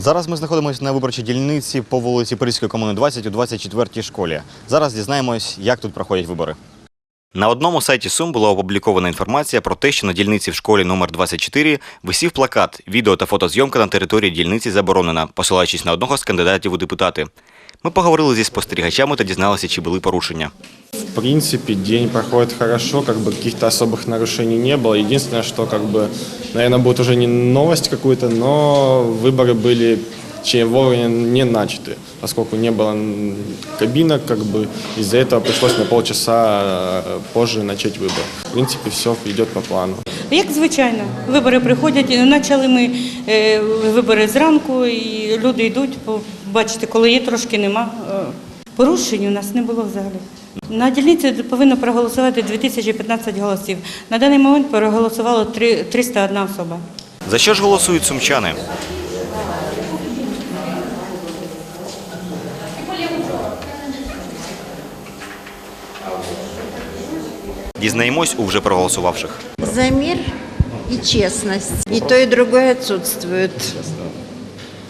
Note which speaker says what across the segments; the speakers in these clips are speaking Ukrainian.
Speaker 1: Зараз ми знаходимося на виборчій дільниці по вулиці Паризької комуни 20 у 24-й школі. Зараз дізнаємось, як тут проходять вибори. На одному сайті Сум була опублікована інформація про те, що на дільниці в школі номер 24 висів плакат «Відео та фотозйомка на території дільниці заборонена», посилаючись на одного з кандидатів у депутати. Ми поговорили зі спостерігачами та дізналися, чи були порушення.
Speaker 2: В принципе, день проходит хорошо, как бы каких-то особых нарушений не было. Единственное, что, как бы, наверное, будет уже не новость какую-то, но выборы были че- вовремя не начаты, поскольку не было м, кабинок, как бы из-за этого пришлось на полчаса э, позже начать выбор. В принципе, все идет по плану.
Speaker 3: Як звичайно, вибори приходять. і Почали ми е, вибори зранку, і люди йдуть. бо, Бачите, коли є, трошки нема. Е, Порушень у нас не було взагалі. На дільниці повинно проголосувати 2015 голосів. На даний момент проголосувало три- 301 особа.
Speaker 1: За що ж голосують сумчани? Дізнаємось у вже проголосувавших.
Speaker 4: За мир и честность. И то, и другое отсутствует.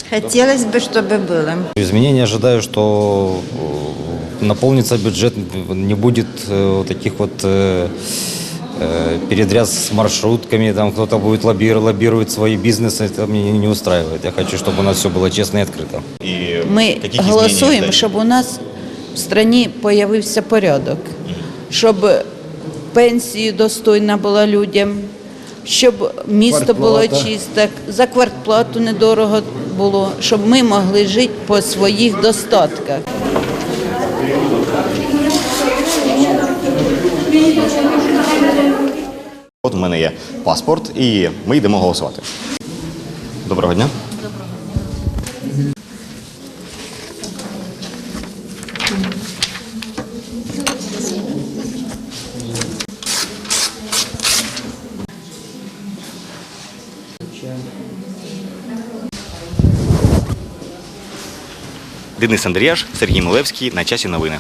Speaker 4: Хотелось бы, чтобы было.
Speaker 5: Изменения ожидаю, что э, наполнится бюджет, не будет э, вот таких вот э, э, передряз с маршрутками, там кто-то будет лоббировать, лоббирует свои бизнесы, это меня не устраивает. Я хочу, чтобы у нас все было честно и открыто.
Speaker 1: І
Speaker 6: Ми голосуємо, щоб у нас в страні появився порядок, щоб пенсії достойна була людям, щоб місто було чисте, за квартплату недорого було, щоб ми могли жити по своїх достатках.
Speaker 1: От у мене є паспорт, і ми йдемо голосувати. Доброго дня. Денис Андріяш, Сергій Милевський на часі новини.